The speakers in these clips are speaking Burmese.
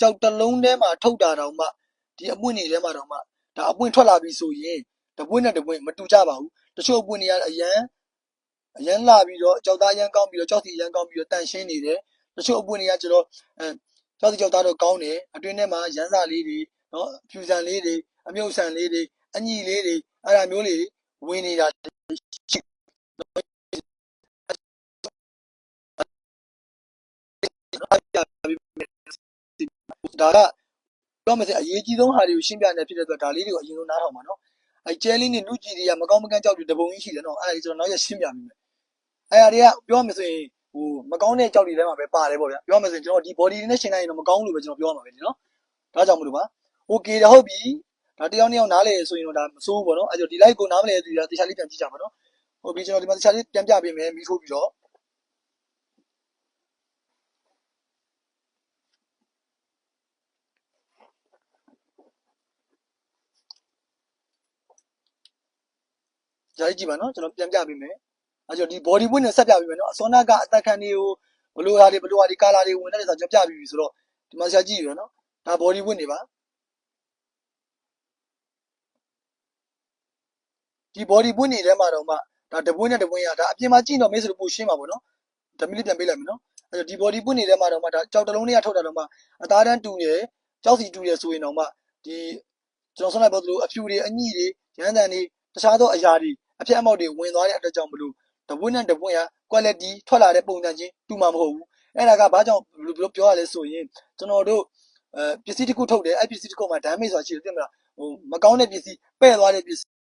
ကြောက်တစ်လုံးထဲမှာထုတ်တာတောင်မှဒီအပွင့်တွေထဲမှာတောင်မှဒါအပွင့်ထွက်လာပြီဆိုရင်တပွင့်နဲ့တပွင့်မတူကြပါဘူးတချို့အပွင့်တွေကအရန်အရန်လာပြီးတော့ကြောက်သားအရန်ကောင်းပြီးတော့ကြောက်စီအရန်ကောင်းပြီးတော့တန်ရှင်းနေတယ်တချို့အပွင့်တွေကကျတော့အဲကြောက်စီကြောက်သားတော့ကောင်းတယ်အတွင်းထဲမှာရမ်းစာလေးတွေနော်ဖြူဆန်လေးတွေအမြုပ်ဆန်လေးတွေအညီလေးတွေအဲ့ဒါမျိုးလေးဝင်နေတာရှိ ဒါကပြောမယ်ဆိုအရေးကြီးဆုံးဟာတွေကိုရှင်းပြနေဖြစ်တဲ့အတွက်ဒါလေးတွေကိုအရင်ဆုံးနားထောင်ပါနော်အဲကျဲလေးနဲ့နုကြည်တွေကမကောင်းမကန်းကြောက်ပြီးတပုံကြီးရှိတယ်နော်အဲ့ဒါကျွန်တော်နောက်ရရှင်းပြပေးမယ်အဲ့ဒါတွေကပြောမယ်ဆိုရင်ဟိုမကောင်းတဲ့ကြောက်တွေထဲမှာပဲပါတယ်ပေါ့ဗျာပြောမယ်ဆိုရင်ကျွန်တော်ဒီ body တွေနဲ့ရှင်းလိုက်ရင်တော့မကောင်းလို့ပဲကျွန်တော်ပြောရမှာပဲဒီနော်ဒါကြောင့်မလို့ပါ okay ဒါဟုတ်ပြီဒါတယောက်နှစ်ယောက်နားလေဆိုရင်တော့ဒါမစိုးဘူးပေါ့နော်အဲ့တော့ဒီ live ကိုနားမလဲသူတွေကတခြားလေးပြန်ကြည့်ကြပါနော်ဟုတ်ပြီကျွန်တော်ဒီမှာတခြားလေးပြန်ပြပေးမယ်မိထိုးပြီးတော့ ကြီးကြည့်ပါနော်ကျွန်တော်ပြန်ပြပေးမယ်အဲ့တော့ဒီ body weight နဲ့ဆက်ပြပေးမယ်နော်အစောနာကအသက်ခံတွေကိုဘလိုဟာတွေဘလိုဟာတွေကာလာတွေဝင်တဲ့ဆိုကျွန်တော်ပြပြီးပြီဆိုတော့ဒီမှာဆရာကြည့်ရနော်ဒါ body weight တွေပါဒီ body weight တွေထဲမှာတော့မှဒါတပွင့်နဲ့တပွင့်ရဒါအပြင်မှာကြည့်တော့မေးဆိုလို့ပိုရှင်းပါပေါ့နော်ဓမီလေးပြန်ပေးလိုက်မယ်နော်အဲ့တော့ဒီ body weight တွေထဲမှာတော့မှဒါကြောက်တလုံးလေးကထုတ်တာတော့မှအသားတန်းတူရယ်ကြောက်စီတူရယ်ဆိုရင်တော့မှဒီကျွန်တော်ဆွမ်းလိုက်ပေါ်သလိုအဖြူတွေအညိတွေရမ်းတန်တွေတခြားသောအရာတွေ အပြက်အမောက်တွေဝင်သွားတဲ့အတွက်ကြောင့်မလို့တပွင့်နဲ့တပွင့်ရ quality ထွက်လာတဲ့ပုံစံချင်းတူမှာမဟုတ်ဘူးအဲ့ဒါကဘာကြောင့်ဘယ်လိုပြောရလဲဆိုရင်ကျွန်တော်တို့အဲပစ္စည်းတစ်ခုထုတ်တယ်အဲ့ပစ္စည်းတစ်ခုမှာ damage ဆိုတာရှိတယ်သိမလားဟိုမကောင်းတဲ့ပစ္စည်းပဲ့သွားတဲ့ပစ္စည်း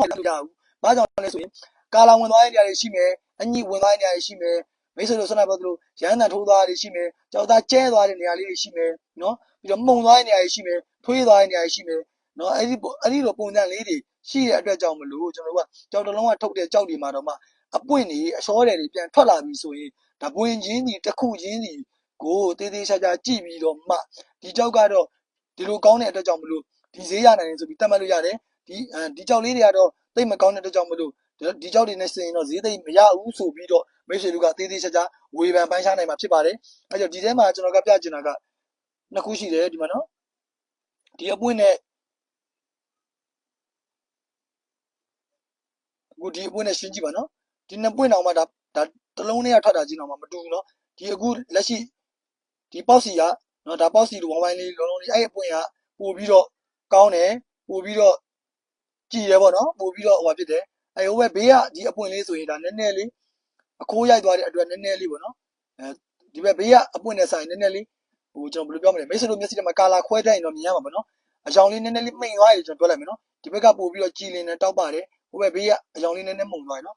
မလုပ်ကြဘူး။ဘာကြောင့်လဲဆိုရင်ကာလာဝင်သွားတဲ့နေရာတွေရှိမယ်။အညိဝင်သွားတဲ့နေရာတွေရှိမယ်။ မိတ်ဆွေတို့ဆွမ်းလိုက်ပေါ်သလိုရဟန်းတန်ထိုးသွားတာတွေရှိမယ်။ကြောက်သားကျဲသွားတဲ့နေရာလေးတွေရှိမယ်နော်။ပြီးတော့မှုံသွားတဲ့နေရာတွေရှိမယ်။ထွေးသွားတဲ့နေရာတွေရှိမယ်။နော်အဲ့ဒီအဲ့ဒီလိုပုံစံလေးတွေရှိတဲ့အတွက်ကြောင့်မလို့ကျွန်တော်တို့ကကြောက်တလုံးကထုတ်တဲ့ကြောက်တွေမှာတော့မှအပွင့်တွေအစောတယ်တွေပြန်ထွက်လာပြီဆိုရင်ဓပွင့်ချင်းဒီတစ်ခုချင်းဒီကိုတေးသေးချာချာကြည့်ပြီးတော့မှဒီကြောက်ကတော့ဒီလိုကောင်းတဲ့အတွက်ကြောင့်မလို့ဒီဈေးရနိုင်တယ်ဆိုပြီးတတ်မှတ်လို့ရတယ်ဒီဒီကြောက်လေးတွေကတော့တိတ်မကောင်းတဲ့အတွက်ကြောင့်မလို့ ဒီကြောက်တွေနဲ့စင်ရင်တော့ဈေးသိမ့်မရဘူးဆိုပြီးတော့မိတ်ဆွေတို့ကသေးသေးချာချာဝေဖန်ပိုင်းခြားနိုင်မှာဖြစ်ပါတယ်အဲကြောင့်ဒီထဲမှာကျွန်တော်ကပြချင်တာကနှစ်ခုရှိတယ်ဒီမှာနော်ဒီအပွင့်နဲ့အခုဒီအပွင့်နဲ့ရှင်းကြည့်ပါနော်ဒီနှစ်ပွင့်တောင်မှဒါဒါတလုံးနဲ့ထွက်တာကြီးတော့မှမတူဘူးနော်ဒီအခုလက်ရှိဒီပေါက်စီကနော်ဒါပေါက်စီလိုဝိုင်းဝိုင်းလေးလုံးလုံးလေးအဲ့အပွင့်ကပို့ပြီးတော့ကောင်းတယ်ပို့ပြီးတော့ကြည်တယ်ပေါ့နော်ပို့ပြီးတော့ဟိုဖြစ်တယ် အဲဟိုဘက်ဘေးကဒီအပွင့်လေးဆိုရင်ဒါနည်းနည်းလေးအခိုးရိုက်သွားတဲ့အတွက်နည်းနည်းလေးပေါ့နော်အဲဒီဘက်ဘေးကအပွင့်နဲ့ဆိုင်နည်းနည်းလေးဟိုကျွန်တော်ဘယ်လိုပြောမလဲမိတ်ဆွေတို့မျက်စိထဲမှာကာလာခွဲတတ်ရင်တော့မြင်ရမှာပေါ့နော်အကြောင်လေးနည်းနည်းလေးမှိန်သွားတယ်ကျွန်တော်ပြောလိုက်မယ်နော်ဒီဘက်ကပို့ပြီးတော့ကြည်လင်နဲ့တောက်ပါတယ်ဟိုဘက်ဘေးကအကြောင်လေးနည်းနည်းမှုန်သွားတယ်နော်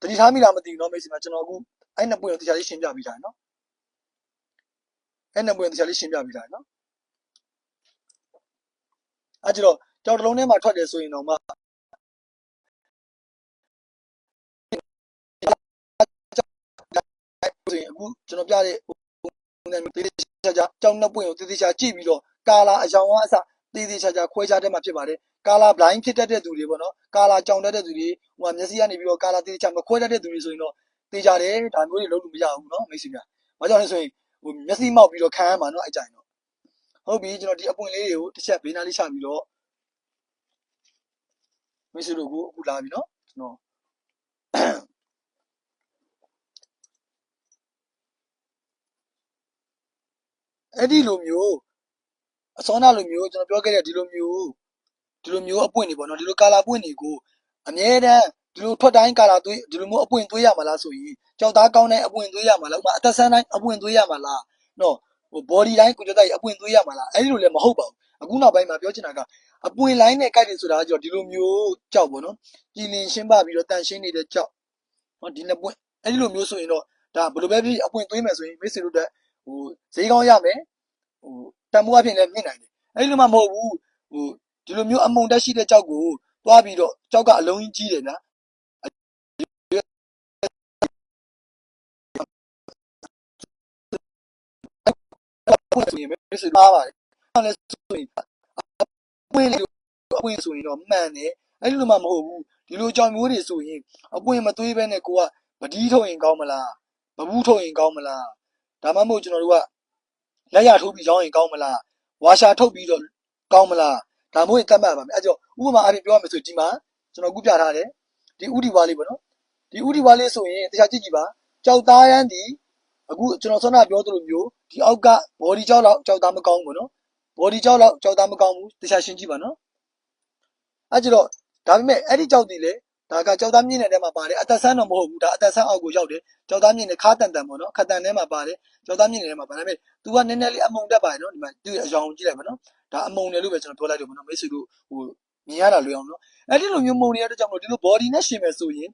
တတိထားမိလားမသိဘူးနော်မိတ်ဆွေမှာကျွန်တော်အခုအဲ့နှစ်ပွင့်ကိုတရားလေးရှင်းပြပေးထားတယ်နော်အဲ့နှစ်ပွင့်ကိုတရားလေးရှင်းပြပေးထားတယ်နော်အဲ့ကြတော့ကြောက်တလုံးထဲမှာထွက်တယ်ဆိုရင်တော့မှ ဘူးကျွန်တော်ပြတဲ့ပုံစံမျိုးသေးသေးချာချာကြောင်းနှစ်ပွင့်ကိုသေးသေးချာကြည့်ပြီးတော့ကာလာအယောင်အစသေးသေးချာချာခွဲခြားတဲ့မှာဖြစ်ပါတယ်ကာလာ blind ဖြစ်တတ်တဲ့သူတွေပေါ့နော်ကာလာကြောင်တတ်တဲ့သူတွေဟိုကမျက်စိကနေပြီးတော့ကာလာသေးသေးချာမခွဲတတ်တဲ့သူတွေဆိုရင်တော့သေချာတယ်ဒါမျိုးတွေလုပ်လို့မရဘူးနော်မိတ်ဆွေများဘာကြောင့်လဲဆိုရင်ဟိုမျက်စိမောက်ပြီးတော့ခံရမှာနော်အကြိုင်တော့ဟုတ်ပြီကျွန်တော်ဒီအပွင့်လေးတွေကိုတစ်ချက်ဘေးနားလေးချပြီးတော့မိတ်ဆွေတို့ကိုအခုလာပြီနော်ကျွန်တော် အဲ့ဒီလိုမျိုးအစောနာလိုမျိုးကျွန်တော်ပြောခဲ့တဲ့ဒီလိုမျိုးဒီလိုမျိုးအပွင့်တွေပေါ့နော်ဒီလိုကာလာပွင့်တွေကိုအမြဲတမ်းဒီလိုထွက်တိုင်းကာလာသွေးဒီလိုမျိုးအပွင့်သွေးရမှာလားဆိုရင်ကြောက်သားကောင်းတဲ့အပွင့်သွေးရမှာလားဥပမာအသက်ဆန်းတိုင်းအပွင့်သွေးရမှာလားနော်ဟို body တိုင်းကိုကြောက်တိုင်းအပွင့်သွေးရမှာလားအဲ့ဒီလိုလည်းမဟုတ်ပါဘူးအခုနောက်ပိုင်းမှာပြောချင်တာကအပွင့်လိုင်းနဲ့ကြိုက်တယ်ဆိုတာကကြောဒီလိုမျိုးကြောက်ပေါ့နော်ကြည်လင်ရှင်းပပြီးတော့တန်ရှင်းနေတဲ့ကြောက်ဟောဒီနှစ်ပွင့်အဲ့ဒီလိုမျိုးဆိုရင်တော့ဒါဘယ်လိုပဲဖြစ်အပွင့်သွေးမယ်ဆိုရင်မိတ်ဆွေတို့တက် ဟိုဈေးကောင်းရမယ်ဟိုတန်ဖိုးအဖြစ်လည်းမြင့်နိုင်တယ်အဲ့ဒီလိုမှမဟုတ်ဘူးဟိုဒီလိုမျိုးအမုံတက်ရှိတဲ့ကြောက်ကိုသွားပြီးတော့ကြောက်ကအလုံးကြီးကြီးတယ်ဗျာပွင့်ဆိုရင်မစ်စစ်သားပါတယ်။အဲ့လဲဆိုရင်ပွင့်လေးအပွင့်ဆိုရင်တော့မှန်တယ်။အဲ့ဒီလိုမှမဟုတ်ဘူးဒီလိုကြောင်မျိုးတွေဆိုရင်အပွင့်မသွေးပဲနဲ့ကိုကပတိထုတ်ရင်ကောင်းမလားပဘူးထုတ်ရင်ကောင်းမလား ဒါမှမဟုတ်ကျွန်တော်တို့ကလက်ရထိုးပြီးရောင်းရင်ကောင်းမလားဝါရှာထုတ်ပြီးတော့ကောင်းမလားဒါမျိုးရင်တတ်မှတ်ပါမယ်အဲကြောင့်ဥပမာအပြင်ပြောရမယ်ဆိုဒီမှာကျွန်တော်ခုပြထားတယ်ဒီဥဒီဝါလေးပေါ့နော်ဒီဥဒီဝါလေးဆိုရင်တရားကြည့်ကြည့်ပါကြောက်သားရမ်းဒီအခုကျွန်တော်ဆွမ်းနာပြောသလိုမျိုးဒီအောက်က body ကြောက်တော့ကြောက်သားမကောင်းဘူးပေါ့နော် body ကြောက်တော့ကြောက်သားမကောင်းဘူးတရားရှင်းကြည့်ပါနော်အဲကြတော့ဒါပေမဲ့အဲ့ဒီကြောက်တွေလေ ဒါကကြောက်သားမြင့်တဲ့ထဲမှာပါတယ်အသက်ဆန်းတော့မဟုတ်ဘူးဒါအသက်ဆန်းအောက်ကိုရောက်တယ်ကြောက်သားမြင့်တဲ့ခါတန်တန်ပေါ့နော်ခါတန်ထဲမှာပါတယ်ကြောက်သားမြင့်တဲ့ထဲမှာပါဒါပေမဲ့ तू ကနည်းနည်းလေးအမုံတက်ပါတယ်နော်ဒီမှာသူ့ရဲ့အယောင်ကိုကြည့်လိုက်ပါနော်ဒါအမုံတယ်လို့ပဲကျွန်တော်ပြောလိုက်တယ်ပေါ့နော်မိတ်ဆွေတို့ဟိုမြင်ရတာလွယ်အောင်နော်အဲ့ဒီလိုမျိုးမုံနေရတဲ့ကြောင့်မလို့ဒီလို body နဲ့ရှင်မယ်ဆိုရင်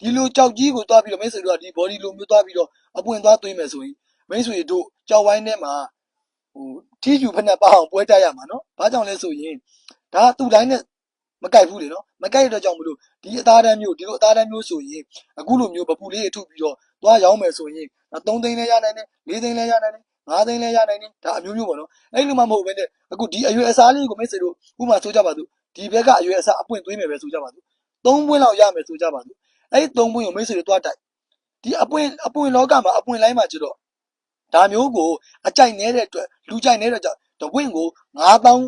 ဒီလိုကြောက်ကြီးကိုတွားပြီးတော့မိတ်ဆွေတို့ကဒီ body လိုမျိုးတွားပြီးတော့အပွင့်သွားသွင်းမယ်ဆိုရင်မိတ်ဆွေတို့ကြောက်ဝိုင်းထဲမှာဟိုထီးယူဖက်နဲ့ပအောင်ပွဲတက်ရမှာနော်ဘာကြောင့်လဲဆိုရင်ဒါကသူ့တိုင်းနဲ့ မကြိုက်ဘူးလေနော်မကြိုက်တဲ့ကြောင့်မလို့ဒီအသားတန်းမျိုးဒီလိုအသားတန်းမျိုးဆိုရင်အခုလိုမျိုးပပူလေးတွေထုတ်ပြီးတော့သွားရောင်းမယ်ဆိုရင်3သိန်းလဲရနိုင်တယ်4သိန်းလဲရနိုင်တယ်5သိန်းလဲရနိုင်တယ်ဒါအမျိုးမျိုးပေါ့နော်အဲ့လိုမှမဟုတ်ဘဲနဲ့အခုဒီအရွယ်အစားလေးကိုမိတ်ဆွေတို့ဥပမာဆိုကြပါစို့ဒီဘက်ကအရွယ်အစားအပွင့်သွင်းမယ်ပဲဆိုကြပါစို့3ပွင့်လောက်ရမယ်ဆိုကြပါစို့အဲ့ဒီ3ပွင့်ကိုမိတ်ဆွေတို့တွားတိုက်ဒီအပွင့်အပွင့်လောကမှာအပွင့်လိုင်းမှာကျတော့ဒါမျိုးကိုအကြိုက်နေတဲ့အတွက်လူကြိုက်နေတဲ့ကြောင့်တပွင့်ကို9000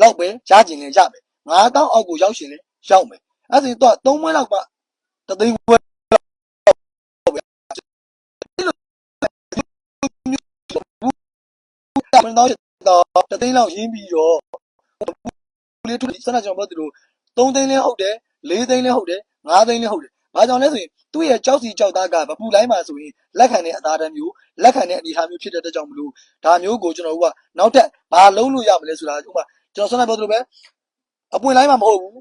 လောက်ပဲရကျင်လဲရမယ် 9000အောက်ကိုရောက်ရှင်လဲရောက်မယ်အဲ့ဒါဆိုရင်တော့3ပွင့်လောက်ကတသိန်းခွဲမင်းတော့တော့တသိန်းလောက်ရင်းပြီးတော့လေးထုတ်စနကျွန်တော်ပြောသလို3သိန်းလဲဟုတ်တယ်4သိန်းလဲဟုတ်တယ်5သိန်းလဲဟုတ်တယ်ဘာကြောင့်လဲဆိုရင်သူ့ရဲ့ကြောက်စီကြောက်သားကဗပူလိုင်းမှာဆိုရင်လက်ခံတဲ့အသားတန်းမျိုးလက်ခံတဲ့အနေအထားမျိုးဖြစ်တဲ့အတွက်ကြောင့်မလို့ဒါမျိုးကိုကျွန်တော်တို့ကနောက်ထပ်ဘာလုံးလို့ရမလဲဆိုတာဥပမာကျွန်တော်ဆွမ်းနာပြောသလိုပဲ အပွင့်လိုင်းမှာမဟုတ်ဘူး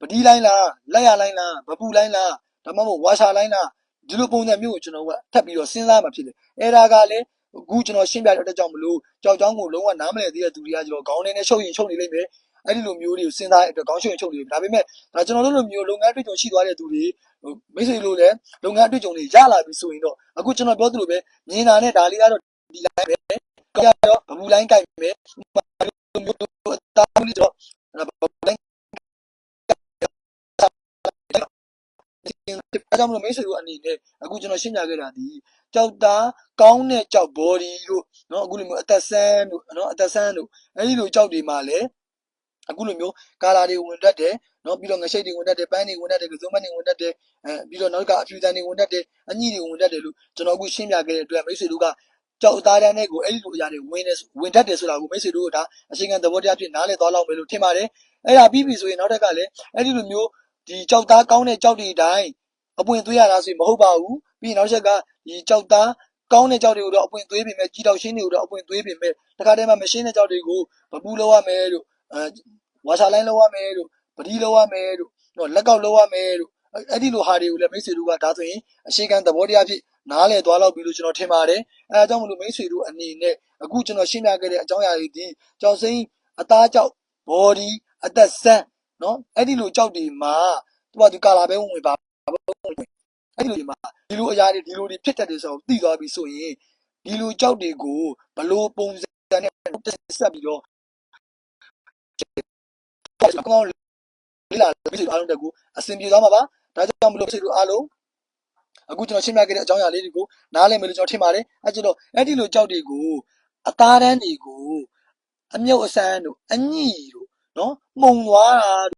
ပတိလိုင်းလားလက်ရလိုင်းလားဗပူလိုင်းလားဒါမှမဟုတ်ဝါရှာလိုင်းလားဒီလိုပုံစံမျိုးကိုကျွန်တော်ကထပ်ပြီးတော့စဉ်းစားမှဖြစ်တယ်အဲ့ဒါကလည်းအခုကျွန်တော်ရှင်းပြတဲ့အတွက်ကြောင့်မလို့ကြောက်ကြောင်းကိုလုံးဝနားမလည်သေးတဲ့သူတွေကကျွန်တော်ခေါင်းထဲနဲ့ရှုပ်ရင်ရှုပ်နေလိမ့်မယ်အဲ့ဒီလိုမျိုးတွေကိုစဉ်းစားတဲ့အတွက်ခေါင်းရှုပ်ရင်ရှုပ်နေတယ်ဒါပေမဲ့ဒါကျွန်တော်တို့လိုမျိုးလုပ်ငန်းတွေ့ကြုံရှိသွားတဲ့သူတွေဟိုမိတ်ဆွေလိုလည်းလုပ်ငန်းတွေ့ကြုံတွေရလာပြီဆိုရင်တော့အခုကျွန်တော်ပြောသလိုပဲမြင်တာနဲ့ဒါလေးကတော့ဒီလိုင်းပဲကြောက်ရောဘဘူးလိုင်းကြိုက်မယ်မျိုးတားလို့တော့ဘဘူးလိုင်း ဒါကြောင့်မလို့မိတ်ဆွေတို့အနေနဲ့အခုကျွန်တော်ရှင်းပြခဲ့တာဒီကြောက်တာကောင်းတဲ့ကြောက် body တို့နော်အခုလိုမျိုးအသက်ဆန်းတို့နော်အသက်ဆန်းတို့အဲဒီလိုကြောက်တွေမှာလည်းအခုလိုမျိုးကာလာတွေဝင်တတ်တယ်နော်ပြီးတော့ငရှိတ်တွေဝင်တတ်တယ်ပန်းတွေဝင်တတ်တယ်ကစုံမတွေဝင်တတ်တယ်အဲပြီးတော့နောက်ကအဖြူတန်တွေဝင်တတ်တယ်အညိတွေဝင်တတ်တယ်လို့ကျွန်တော်အခုရှင်းပြခဲ့တဲ့အတွက်မိတ်ဆွေတို့က ကြောက်သားတန်းတဲ့ကိုအဲ့ဒီလိုအရာတွေဝင်နေဝင်တတ်တယ်ဆိုတာကိုမိတ်ဆွေတို့ကဒါအချိန်ကန်သဘောတရားဖြစ်နားလည်သွားလောက်မယ်လို့ထင်ပါတယ်အဲ့ဒါပြီးပြီဆိုရင်နောက်ထပ်ကလည်းအဲ့ဒီလိုမျိုးဒီကြောက်သားကောင်းတဲ့ကြောက်တွေတိုင်းအပွင့်သွေးရတာဆိုရင်မဟုတ်ပါဘူးပြီးရင်နောက်ချက်ကဒီကြောက်သားကောင်းတဲ့ကြောက်တွေကိုတော့အပွင့်သွေးပြင်မဲ့ကြီးတောက်ရှင်းတွေကိုတော့အပွင့်သွေးပြင်မဲ့တခါတည်းမှာမရှင်းတဲ့ကြောက်တွေကိုဗပူးလောက်ရမယ်လို့အဲဝါရှာလိုင်းလောက်ရမယ်လို့ပတိလောက်ရမယ်လို့တော့လက်ကောက်လောက်ရမယ်လို့အဲ့ဒီလိုဟာတွေကိုလည်းမိတ်ဆွေတို့ကဒါဆိုရင်အရှိကန်သဘောတရားဖြစ် နားလည်သွားလောက်ပြီလို့ကျွန်တော်ထင်ပါတယ်အဲအကြောင်းမလို့မိတ်ဆွေတို့အနေနဲ့အခုကျွန်တော်ရှင်းပြခဲ့တဲ့အကြောင်းအရာတွေဒီကြောက်စိမ့်အသားကြောက် body အသက်ဆန်းနော်အဲ့ဒီလိုကြောက်တွေမှာသူကဒီကာလာပဲဝင်ပါအဲ့ဒီလိုဒီမှာဒီလိုအရာတွေဒီလိုတွေဖြစ်တတ်တယ်ဆိုတော့သိသွားပြီဆိုရင်ဒီလိုကြောက်တွေကိုဘလို့ပုံစံနဲ့တက်ဆက်ပြီးတော့ကောင်းလေးလာမိတ်ဆွေအားလုံးတက်ကိုအဆင်ပြေသွားမှာပါဒါကြောင့်မလို့မိတ်ဆွေတို့အားလုံး အခုကျွန်တော်ရှင်းပြခဲ့တဲ့အကြောင်းအရာလေးတွေကိုနားလည်မယ်လို့ကျွန်တော်ထင်ပါတယ်အဲကျတော့အဲ့ဒီလိုကြောက်တွေကိုအသားတန်းတွေကိုအမြုပ်အဆန်းတို့အညိတို့နော်မှုံသွားတာ